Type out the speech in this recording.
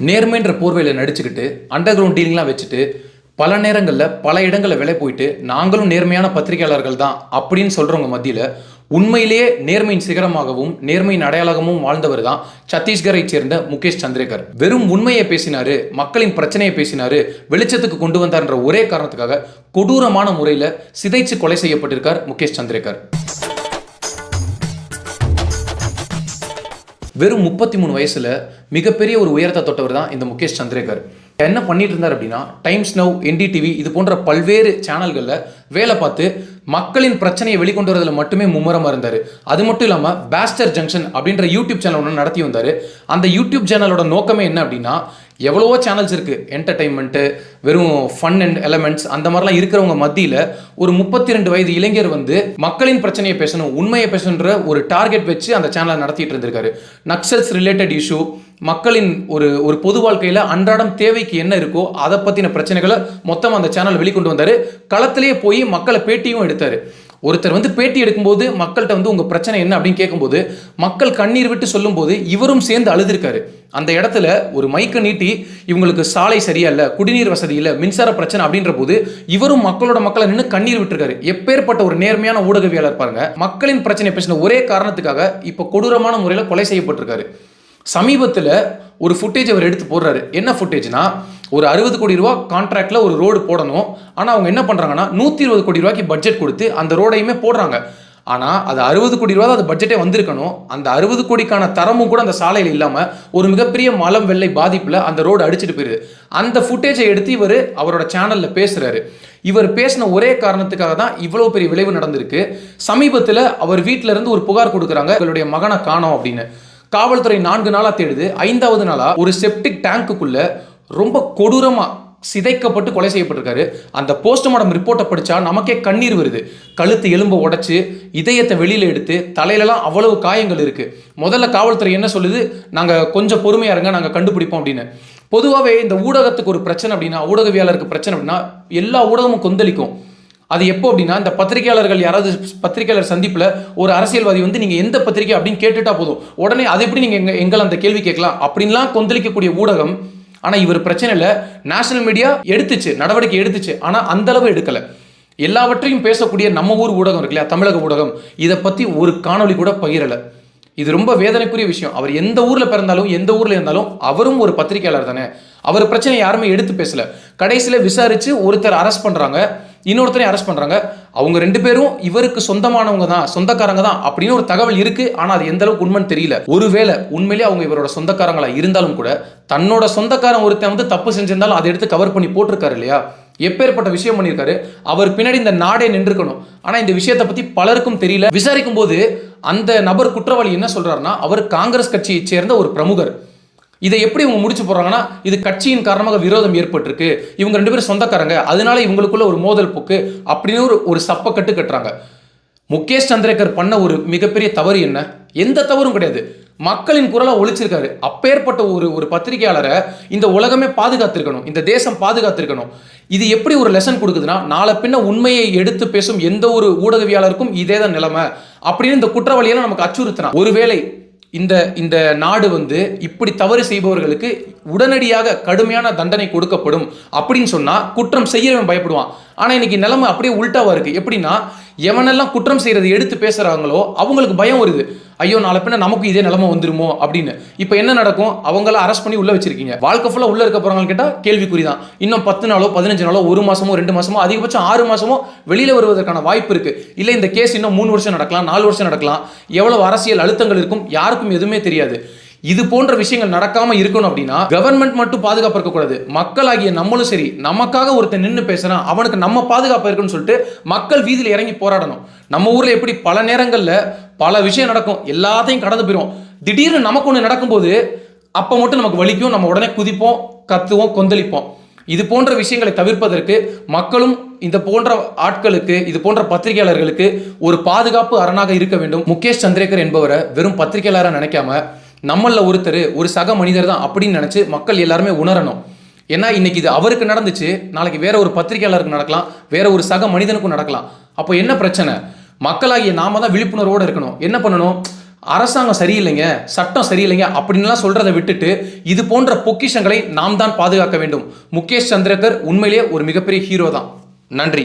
நேர்மைன்ற போர்வையில் நடிச்சுக்கிட்டு under ground டீலிங்லாம் வச்சுட்டு பல நேரங்களில் பல இடங்களில் விலை போயிட்டு நாங்களும் நேர்மையான பத்திரிகையாளர்கள் தான் அப்படின்னு சொல்கிறவங்க மத்தியில் உண்மையிலேயே நேர்மையின் சிகரமாகவும் நேர்மையின் அடையாளமும் வாழ்ந்தவர் தான் சத்தீஸ்கரை சேர்ந்த முகேஷ் சந்திரேகர். வெறும் உண்மையை பேசினாரு மக்களின் பிரச்சனையை பேசினாரு வெளிச்சத்துக்கு கொண்டு வந்தார்ன்ற ஒரே காரணத்துக்காக கொடூரமான முறையில் சிதைச்சு கொலை செய்யப்பட்டிருக்கார் முகேஷ் சந்திரேகர். வெறும் முப்பத்தி மூணு வயசில் மிகப்பெரிய ஒரு உயரத்தை தொட்டவர் தான் இந்த முகேஷ் சந்திரேகர். என்ன பண்ணிட்டு இருந்தார் அப்படின்னா டைம்ஸ் நவ் என்டிடிவி இது போன்ற பல்வேறு சேனல்களில் வேலை பார்த்து மக்களின் பிரச்சனையை வெளிக்கொண்டு வரதுல மட்டுமே மும்முரமாக இருந்தார். அது மட்டும் இல்லாமல் பேஸ்டர் ஜங்ஷன் அப்படின்ற யூடியூப் சேனல் ஒன்று நடத்தி வந்தார். அந்த யூடியூப் சேனலோட நோக்கமே என்ன அப்படின்னா எவ்வளவோ சேனல்ஸ் இருக்குது என்டர்டைன்மெண்ட்டு வெறும் ஃபன் அண்ட் எலமெண்ட்ஸ் அந்த மாதிரிலாம் இருக்கிறவங்க மத்தியில் ஒரு முப்பத்தி ரெண்டு வயது இளைஞர் வந்து மக்களின் பிரச்சனையை பேசணும் உண்மையை பேசணுன்ற ஒரு டார்கெட் வச்சு அந்த சேனலை நடத்திட்டு இருந்திருக்காரு. நக்சல்ஸ் ரிலேட்டட் இஷ்யூ மக்களின் ஒரு ஒரு பொது வாழ்க்கையில் அன்றாடம் தேவைக்கு என்ன இருக்கோ அதை பற்றின பிரச்சனைகளை மொத்தம் அந்த சேனல் வெளிக்கொண்டு வந்தார். களத்திலேயே போய் மக்களை பேட்டியும் எடுத்தார். ஒருத்தர் வந்து பேட்டி எடுக்கும்போது மக்கள்கிட்ட வந்து உங்கள் பிரச்சனை என்ன அப்படின்னு கேட்கும்போது மக்கள் கண்ணீர் விட்டு சொல்லும்போது இவரும் சேர்ந்து அழுதுருக்காரு. அந்த இடத்துல ஒரு மைக்கை நீட்டி இவங்களுக்கு சாலை சரியா இல்லை குடிநீர் வசதி இல்லை மின்சார பிரச்சனை அப்படின்ற போது இவரும் மக்களோட மக்களை நின்று கண்ணீர் விட்டுருக்காரு. எப்பேற்பட்ட ஒரு நேர்மையான ஊடகவியாளர் பாருங்க. மக்களின் பிரச்சனை பேசின ஒரே காரணத்துக்காக இப்போ கொடூரமான முறையில் கொலை செய்யப்பட்டிருக்காரு. சமீபத்தில் ஒரு ஃபுட்டேஜ் அவர் எடுத்து போடுறாரு. என்ன ஃபுட்டேஜ்னா ஒரு அறுபது கோடி ரூபா கான்ட்ராக்டில் ஒரு ரோடு போடணும். ஆனால் அவங்க என்ன பண்ணுறாங்கன்னா நூற்றி இருபது கோடி ரூபாய்க்கு பட்ஜெட் கொடுத்து அந்த ரோடையுமே போடுறாங்க. ஆனால் அது அறுபது கோடி ரூபா தான் அது பட்ஜெட்டே வந்திருக்கணும். அந்த அறுபது கோடிக்கான தரமும் கூட அந்த சாலையில் இல்லாமல் ஒரு மிகப்பெரிய மலம் வெள்ளை பாதிப்பில் அந்த ரோடு அடிச்சிட்டு போயிருது. அந்த ஃபுட்டேஜை எடுத்து இவர் அவரோட சேனலில் பேசுகிறாரு இவர் பேசின ஒரே காரணத்துக்காக தான் இவ்வளோ பெரிய விளைவு நடந்திருக்கு. சமீபத்தில் அவர் வீட்டிலேருந்து ஒரு புகார் கொடுக்குறாங்க இவருடைய மகனை காணோம் அப்படின்னு. காவல்துறை நான்கு நாளாக தேடுது. ஐந்தாவது நாளாக ஒரு செப்டிக் டேங்க்குக்குள்ள ரொம்ப கொடூரமாக சிதைக்கப்பட்டு கொலை செய்யப்பட்டிருக்காரு. அந்த போஸ்ட்மார்ட்டம் ரிப்போர்ட்டை படித்தா நமக்கே கண்ணீர் வருது. கழுத்து எலும்பை உடச்சி இதயத்தை வெளியில் எடுத்து தலையிலலாம் அவ்வளவு காயங்கள் இருக்குது முதல்ல காவல்துறை என்ன சொல்லுது? நாங்கள் கொஞ்சம் பொறுமையாக இருங்க நாங்கள் கண்டுபிடிப்போம் அப்படின்னு. பொதுவாகவே இந்த ஊடகத்துக்கு ஒரு பிரச்சனை அப்படின்னா ஊடகவியாளருக்கு பிரச்சனை அப்படின்னா எல்லா ஊடகமும் கொந்தளிக்கும். அது எப்போ அப்படின்னா இந்த பத்திரிகையாளர்கள் யாராவது பத்திரிகையாளர் சந்திப்பில் ஒரு அரசியல்வாதி வந்து நீங்கள் எந்த பத்திரிகை? அப்படின்னு கேட்டுட்டா போதும். உடனே அது எப்படி நீங்கள் எங்கள் எங்களை அந்த கேள்வி கேட்கலாம்? அப்படின்லாம் கொந்தளிக்கக்கூடிய ஊடகம் ஆனால் இவர் பிரச்சனையில் நேஷனல் மீடியா எடுத்துச்சு நடவடிக்கை எடுத்துச்சு ஆனால் அந்தளவு எடுக்கலை. எல்லாவற்றையும் பேசக்கூடிய நம்ம ஊர் ஊடகம் இருக்கு இல்லையா? தமிழக ஊடகம். இதை பற்றி ஒரு காணொளி கூட பகிரலை. இது ரொம்ப வேதனைக்குரிய விஷயம். அவர் எந்த ஊரில் பிறந்தாலும் எந்த ஊரில் இருந்தாலும் அவரும் ஒரு பத்திரிகையாளர் தானே. அவர் பிரச்சனை யாருமே எடுத்து பேசலை. கடைசியில் விசாரித்து ஒருத்தர் அரெஸ்ட் பண்ணுறாங்க இன்னொருத்தரையும் அரெஸ்ட் பண்ணுறாங்க அவங்க ரெண்டு பேரும் இவருக்கு சொந்தமானவங்க தான் சொந்தக்காரங்க தான் அப்படின்னு ஒரு தகவல் இருக்கு. ஆனால் அது எந்த அளவுக்கு உண்மைன்னு தெரியல. ஒருவேளை உண்மையிலேயே அவங்க இவரோட சொந்தக்காரங்களா இருந்தாலும் கூட தன்னோட சொந்தக்காரன் ஒருத்தன் வந்து தப்பு செஞ்சிருந்தாலும் அதை எடுத்து கவர் பண்ணி போட்டிருக்காரு இல்லையா? எப்பேற்பட்ட விஷயம் பண்ணியிருக்காரு. அவர் பின்னாடி இந்த நாடே நின்றுக்கணும். ஆனால் இந்த விஷயத்தை பற்றி பலருக்கும் தெரியல. விசாரிக்கும் போது அந்த நபர் குற்றவாளி என்ன சொல்கிறாருன்னா அவர் காங்கிரஸ் கட்சியை சேர்ந்த ஒரு பிரமுகர். இதை எப்படி இவங்க முடிச்சு போடுறாங்கன்னா இது கட்சியின் காரணமாக விரோதம் ஏற்பட்டிருக்கு. இவங்க ரெண்டு பேரும் சொந்தக்காரங்க. அதனால இவங்களுக்குள்ள ஒரு மோதல் போக்கு அப்படின்னு ஒரு ஒரு சப்பக்கட்டு கட்டுறாங்க. முகேஷ் சந்திரேகர் பண்ண ஒரு மிகப்பெரிய தவறு என்ன? எந்த தவறும் கிடையாது. மக்களின் குரலை ஒழிச்சிருக்காரு. அப்பேற்பட்ட ஒரு ஒரு பத்திரிகையாளரை இந்த உலகமே பாதுகாத்திருக்கணும். இந்த தேசம் பாதுகாத்திருக்கணும். இது எப்படி ஒரு லெசன் கொடுக்குதுன்னா நாளை பின்ன உண்மையை எடுத்து பேசும் எந்த ஒரு ஊடகவியாளருக்கும் இதே தான் நிலைமை. அப்படின்னு இந்த குற்றவாளியெல்லாம் நமக்கு அச்சுறுத்தினா ஒருவேளை இந்த இந்த நாடு வந்து இப்படி தவறு செய்பவர்களுக்கு உடனடியாக கடுமையான தண்டனை கொடுக்கப்படும் அப்படின்னு சொன்னா குற்றம் செய்யறவன் பயப்படுவான். ஆனா இன்னைக்கு நிலைமை அப்படியே உல்டாவா இருக்கு. எப்படின்னா எவனெல்லாம் குற்றம் செய்யறது எடுத்து பேசுறாங்களோ அவங்களுக்கு பயம் வருது. ஐயோ நாளை பின்ன நமக்கு இதே நிலமை வந்துருமோ அப்படின்னு. இப்போ என்ன நடக்கும்? அவங்கள அரெஸ்ட் பண்ணி உள்ள வச்சிருக்கீங்க. வாழ்க்கை ஃபுல்லாக உள்ள இருக்க போறாங்கன்னு கேட்டால் கேள்விக்குறி தான் இன்னும் பத்து நாளோ பதினஞ்சு நாளோ ஒரு மாசமோ ரெண்டு மாசமோ அதிகபட்சம் ஆறு மாசமோ வெளியில வருவதற்கான வாய்ப்பு இருக்கு. இல்லை இந்த கேஸ் இன்னும் மூணு வருஷம் நடக்கலாம் நாலு வருஷம் நடக்கலாம். எவ்வளவு அரசியல் அழுத்தங்கள் இருக்கும்? யாருக்கும் எதுவுமே தெரியாது. இது போன்ற விஷயங்கள் நடக்காம இருக்கணும் அப்படின்னா கவர்மெண்ட் மட்டும் பாதுகாப்பு இருக்கக்கூடாது மக்களாகிய நம்மளும் சரி நமக்காக ஒருத்தன் நின்று பேசுறான் அவனுக்கு நம்ம பாதுகாப்பு இருக்குன்னு சொல்லிட்டு மக்கள் வீதியில் இறங்கி போராடணும். நம்ம ஊர்ல எப்படி பல நேரங்களில் பல விஷயம் நடக்கும். எல்லாத்தையும் கடந்து போயிடும் திடீர்னு நமக்கு ஒன்று நடக்கும்போது அப்போ மட்டும் நமக்கு வலிக்கும். நம்ம உடனே குதிப்போம் கத்துவோம் கொந்தளிப்போம். இது போன்ற விஷயங்களை தவிர்ப்பதற்கு மக்களும் இந்த போன்ற ஆட்களுக்கு இது போன்ற பத்திரிகையாளர்களுக்கு ஒரு பாதுகாப்பு அரணாக இருக்க வேண்டும். முகேஷ் சந்திரேகர் என்பவரை வெறும் பத்திரிகையாளராக நினைக்காம நம்மளில் ஒருத்தர் ஒரு சக மனிதர் தான் அப்படின்னு நினச்சி மக்கள் எல்லாருமே உணரணும். ஏன்னா இன்னைக்கு இது அவருக்கு நடந்துச்சு நாளைக்கு வேற ஒரு பத்திரிகையாளருக்கு நடக்கலாம் வேற ஒரு சக மனிதனுக்கும் நடக்கலாம். அப்போ என்ன பிரச்சனை? மக்களாகிய நாம தான் விழிப்புணர்வோடு இருக்கணும். என்ன பண்ணணும்? அரசாங்கம் சரியில்லைங்க சட்டம் சரியில்லைங்க அப்படின்லாம் சொல்கிறத விட்டுட்டு இது போன்ற பொக்கிஷங்களை நாம் தான் பாதுகாக்க வேண்டும். முகேஷ் சந்திரகர் உண்மையிலேயே ஒரு மிகப்பெரிய ஹீரோ தான். நன்றி.